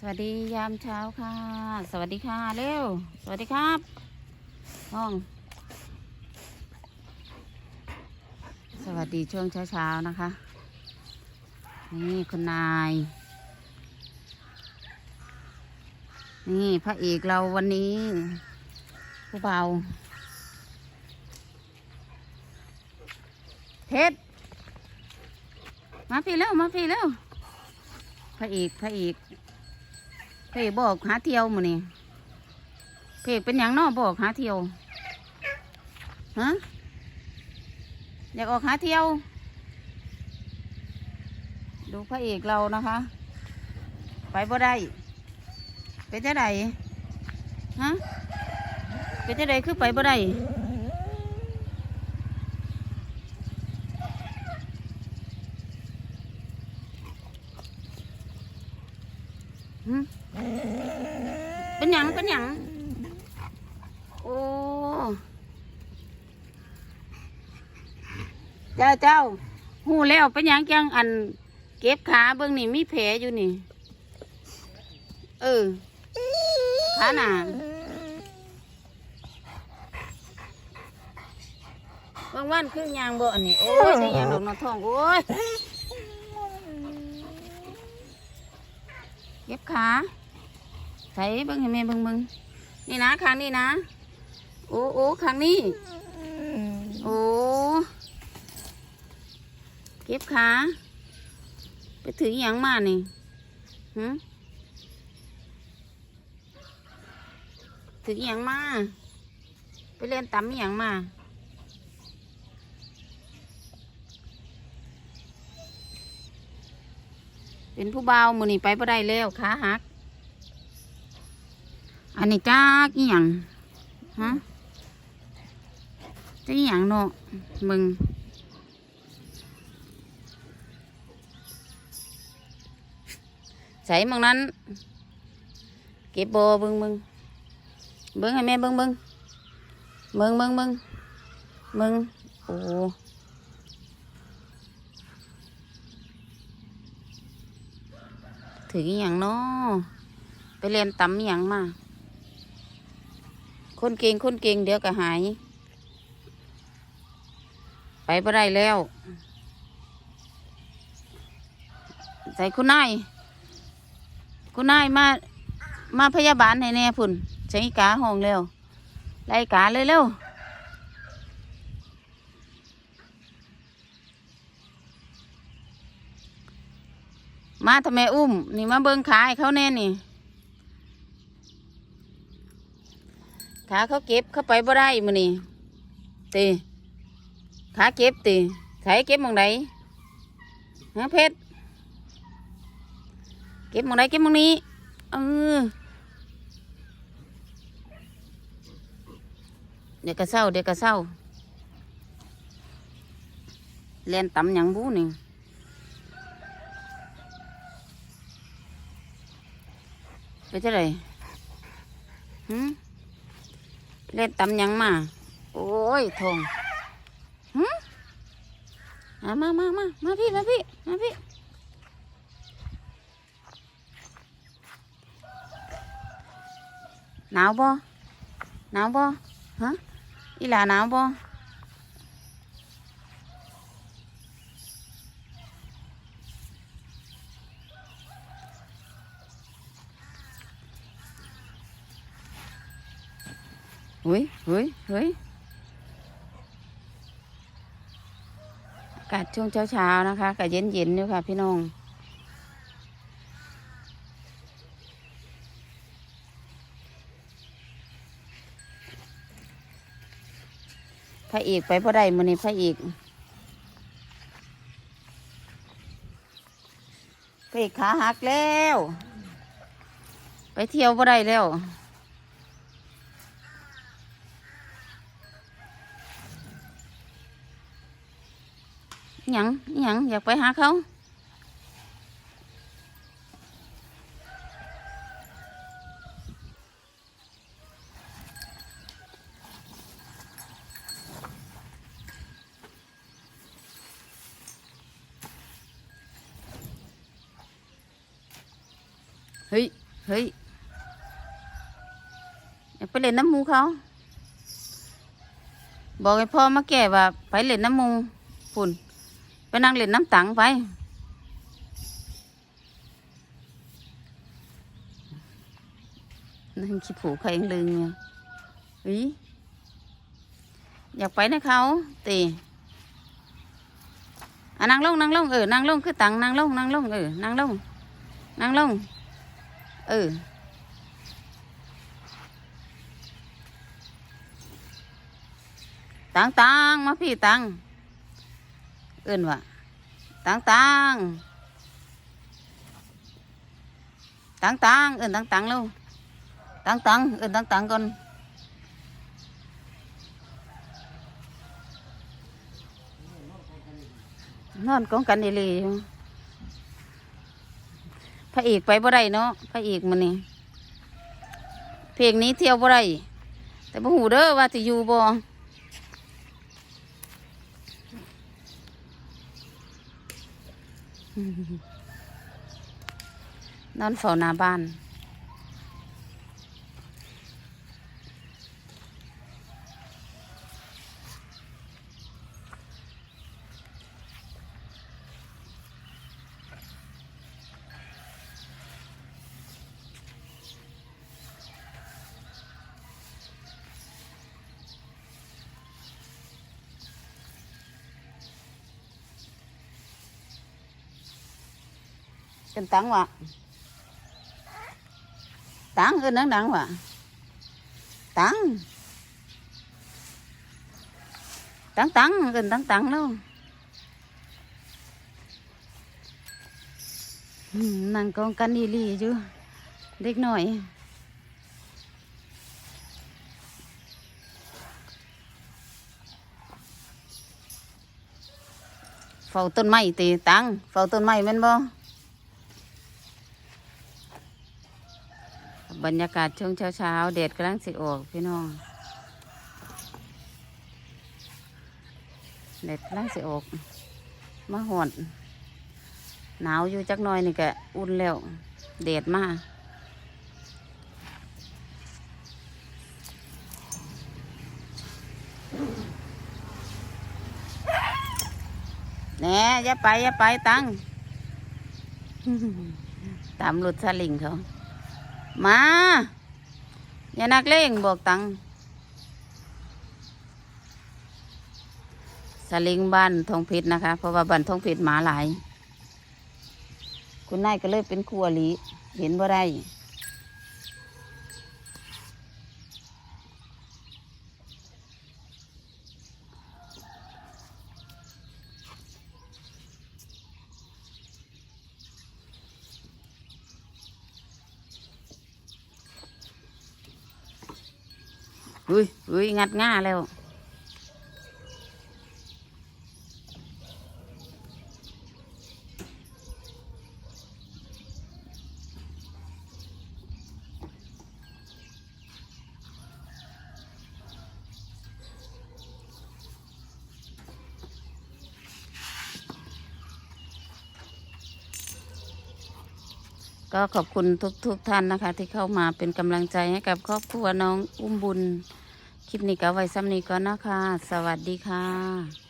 สวัสดียามเช้าค่ะ สวัสดีค่ะเร็ว สวัสดีครับห้อง สวัสดีช่วงเช้าๆนะคะ นี่คุณนาย นี่พระเอกเราวันนี้ผู้เบาเพชรมาพี่เร็วมาพี่เร็วพระเอกพระเอก พระเอกบอกหาเที่ยวหมือนี่เอกเป็นอย่างนอบอกหาเที่ยวฮะอยากออกหาเที่ยว ดูพระเอกเรานะคะ ไปบ่ได้เป็นจะไดฮะเป็นจะไดคือไปบ่ได้หึเป็นหยังเป็นหยังโอ้ เจ้าเจ้าหูแล้วเป็นหยังจังอัน เก็บขาเบื้องนี่มีแผลอยู่นี่ เออขาหนาบางวันคือยางบ่อันนี้โอ้ยใช่ยางดอกนอทองโอ้ยเก็บขาใส่เบิ่งให้แม่เบิ่งเบิ่งนี่นะข้งนี้นะ โอ้โอ้ข้งนี้ โอ้ เก็บขาไปถืออหย่างมานี่หืถืออหย่างมา ไปเล่นตำอหย่างมาเป็นผู้เบามือนี่ไปบ่ได้แล้วขาหัก อันนี้จ้ากอีหยังฮะจ้าอีหยังเนาะมึง ใส่มึงนั้น เก็บโบเบึงมึงเบิ้งให้แม่เบิ้งเบิ้งเบิ้งเบิ้งเบิ้งเบิ้งโอ้ถืออย่างเนาะไปเรียนตำอย่างมา คนเก่งคนเก่งเดี๋ยวก็หาย ไปบ่ได้แล้ว ใส่คุณนาย คุณนายมา มาพยาบาลให้แน่พุ่นใช้กาห้องเร็วไล่กาเลยเร็วมาทำไมอุ้ม นี่มาเบิ้งขาให้เขาแน่นี่ขาเขาเก็บเข้าไปบ่ได้มือนี่ตีขาเก็บตีใส่เก็บมองไหนฮะเพชร ก็บมองไหนเก็บมองนี้เออเดี๋ยวก็เศร้าเดี๋ยวก็เศร้าเล่นตำหยังบูนี่ไปเท่าไหรหืมเล่นตำหยังมา โอ้ยทองหืมมามามามาพี่มาพี่มาพี่ หนาวบ่หนาวบ่ฮะอีหลาหนาวบ่เฮ้ยเฮ้ยเฮ้ยอากาศช่วงเช้าๆนะคะก็เย็นๆอยู่ค่ะพี่น้อง พระ เอกไปพ่อได้มือนี้พระเอกพระเอกขาหักแล้ว ไปเที่ยวพ่อได้แล้วยังยังอยากไปหาเขา เฮ้ย เฮ้ย อย่าไปเล่นน้ำมูเขา บอกให้พ่อมาแก่ว่า ไปเล่นน้ำมูฝุ่น ไปนั่งเล่นน้ำตังไป นั่งขี้ผูใครยังลืมเนี่ยอีอยากไปนะเขาตีอะนั่งลงนั่งลงเออนั่งลงคือตังนั่งลงนั่งลงเออนั่งลงนั่งลง เออ ตังตังมาพี่ตัง เอื่นวะตังตังตังตังเอื่นตังตังลูก tăng tăng ừ, tăng tăng con นอนกองกันเอหลีอย พระเอกไปบ่ได้เนาะพระเอกมันนี่เพลงนี้เที่ยวบ่ได้แต่บ่หูเด้อว่าจะอยู่บ่นอนเฝ้าหน้าบ้าน เป็นตังวะตังเอินดังดังวะตังตังตังเอินตังตังแล้วอืมนั่งกองกันดีลีอยู่เด็กหน่อยเฝ้าต้นไม้ตีตังเฝ้าต้นไม้แม่นบ่ บรรยากาศช่วงเช้าเช้าๆแดดกำลังสิออกพี่น้องแดดกำลังสิออก มาหอนหนาวอยู่จักหน่อยนี่ก็อุ่นแล้วแดดมากแหน่อย่าไปอย่าไปตังตามรถซาเลิงเขา มา อย่านักเลงบอกตังสลิงบ้านทองเพชรนะคะ เพราะว่าบ้านทองเพชรหมาหลาย คุณนายก็เลยเป็นครัวลีเห็นว่าได้ อุ้ยอุ้ยงัดง่าแล้ว ก็ขอบคุณทุกทุกๆท่านนะคะ ที่เข้ามาเป็นกำลังใจให้กับครอบครัวน้องอุ้มบุญ ลิปนี้ก็ไว้ซ้ำนี้ก่อนนะคะสวัสดีค่ะ